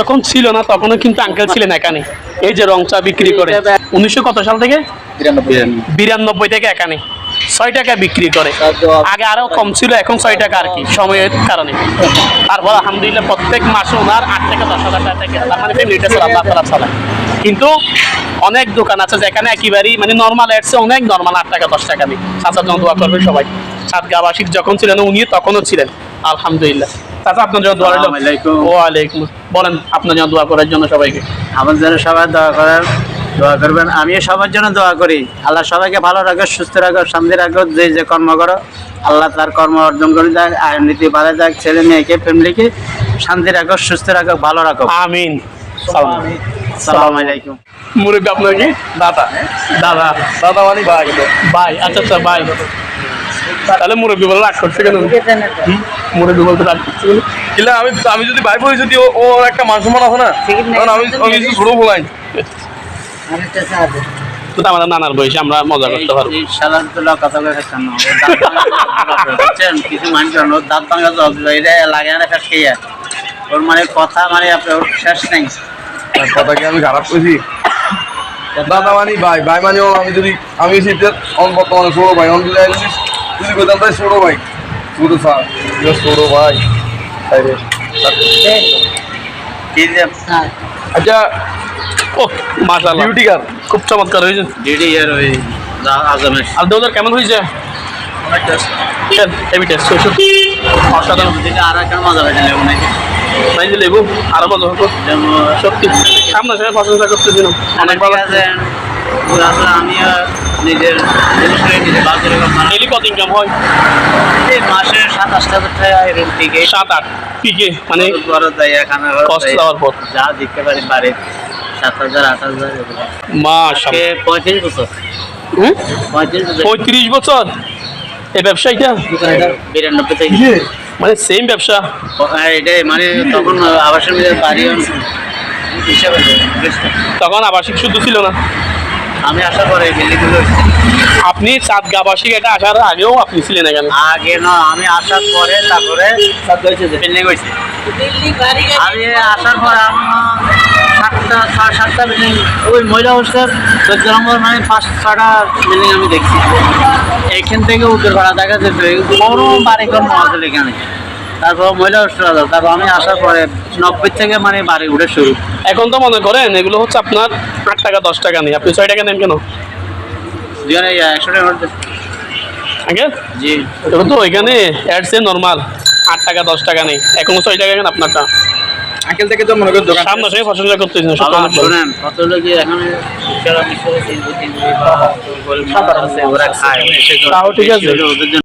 যখন ছিল না, তখনও কিন্তু আঙ্কেল ছিলেন এখানে এই যে রং চা বিক্রি করে। উনিশশো কত সাল থেকে? বিরানব্বই থেকে এখানে ছয় টাকা বিক্রি করে। আগে কম ছিল, এখন ছয় টাকা আর কি, সময়ের কারণে। তারপর আলহামদুলিল্লাহ প্রত্যেক মাসে ওনার আট দশ হাজার টাকা মানে কিন্তু অনেক দোকান আছে যেখানে একেবারেই মানে নর্মাল এডসে অনেক নর্মাল আট টাকা, দশ টাকা নেই। চাচার জন্য দোয়া করবে সবাই। সাতগা আবাসিক যখন ছিলেন উনি তখনও ছিলেন। আলহামদুলিল্লাহ। চাচা আপনার জন্য দোয়া রইল। আলাইকুম। ওয়ালাইকুম বলেন আপনার জন্য দোয়া করার জন্য সবাইকে। আমার জন্য সবাই দোয়া করেন দোয়া করবেন। আমি সবার জন্য দোয়া করি। আল্লাহ সবাইকে ভালো রাখো সুস্থ রাখো শান্তি রাখো যে যে কর্ম করো আল্লাহ তার কর্ম অর্জন করে যাক আয় নীতি বাড়ে যাক ছেলে মেয়েকে ফ্যামিলিকে শান্তি রাখো সুস্থ রাখো ভালো রাখো আমিন। সালাম। সালাম আলাইকুম। মুরব্বী আপনার কি? দাদা। দাদা। দাদা মানে ভাই। ভাই আচ্ছা আচ্ছা ভাই। তাহলে মুরব্বী বলে রাগ করছে কেন? রাগ করছে কিলা আমি আমি যদি ভাই বলি যদি ও- একটা মান সম্মান আছে না কারণ আমি আমি কিছু ছোট বলাই তো তো আমাদের নানার বয়সে আমরা মজা করতে পারব। শালার তো লোক কথা কয়ে খাচ্ছেন না। দাঁত ভাঙা বুঝছেন? কিছু মানুষ আছে, ওর দাঁত ভাঙা তো এটা লাগে না ফেস খেয়ে। ওর মানে কথা মানে আপনার ওর শেষ নেই। কথা কি আমি খারাপ কইছি? দাদা মানি ভাই ভাই মানে আমি যদি আমি শীতের অন বর্তমানে ছোট ভাই অন যদি যদি কইতাম তাই ছোট ভাই। ছোট স্যার ছোট ভাই তাই আচ্ছা ও মাশাআল্লাহ। বিউটি কার? খুব চমৎকার হয়েছে। ডিডি ইয়ার ওই আজমের। আর দেওদার কেমন হয়েছে? হেভি টেস্ট হয়েছে অসাধারণ। দিলে আর একটা মজা হয়েছে লেবু নাকি? নাই যে লেবু আরও মজা হতো। সত্যি সামনে সামনে প্রশংসা করতেছি না অনেক ভালো আছে আসলে আমিও নিজের জিনিস করে নিজে বাজারে ডেলি কত ইনকাম হয়? এই মাসে সাতাশ হাজার টাকা এরকম টিকে সাত আট পিকে মানে বড় যাই এখানে কষ্ট দেওয়ার পর যা দিতে পারি বাড়ি সাত হাজার আট হাজার। মাশাআল্লাহ। পঁয়ত্রিশ বছর। হুম? পঁয়ত্রিশ বছর। পঁয়ত্রিশ বছর? এই ব্যবসায়ীটা বিরানব্বই থেকে। মানে সেম ব্যবসা? হ্যাঁ, এটাই মানে তখন আবাসের মধ্যে বাড়ি হিসাবে। তখন আবাসিক শুদ্ধ ছিল না। আমি আসার পরে বিল্ডিংগুলো আপনি চাঁদ গাবাসিক এটা আসার আগেও আপনি ছিলেন এখানে? আগে না আমি আসার পরে তারপরে বিল্ডিং হয়েছে। আমি আসার পর আমি সাতটা ছয় সাতটা বিল্ডিং ওই মহিলা হোস্টেল চোদ্দ নম্বর মানে পাঁচ ছটা বিল্ডিং আমি দেখছি। এখান থেকে উত্তর ভাড়া দেখা যেত বড় বাড়ি কর্ম আছে এখানে। তারপর মহিলা হোস্টেল তারপর আমি আসার পরে নব্বই থেকে মানে বাড়ি উঠে শুরু এখন তো মনে করেন এগুলো হচ্ছে আপনার আট টাকা দশ টাকা নেই আপনি ছয় টাকা নেন কেন একশো টাকা জি এখন তো ওইখানে অ্যাডসে নর্মাল আট টাকা দশ টাকা নেই এখন ছয় টাকা কেন আপনারটা আঙ্কেল থেকে তো মনে করি দোকান সামনে সঙ্গে। শোনেন এখন সারা বিশ্বে তাও ঠিক আছে।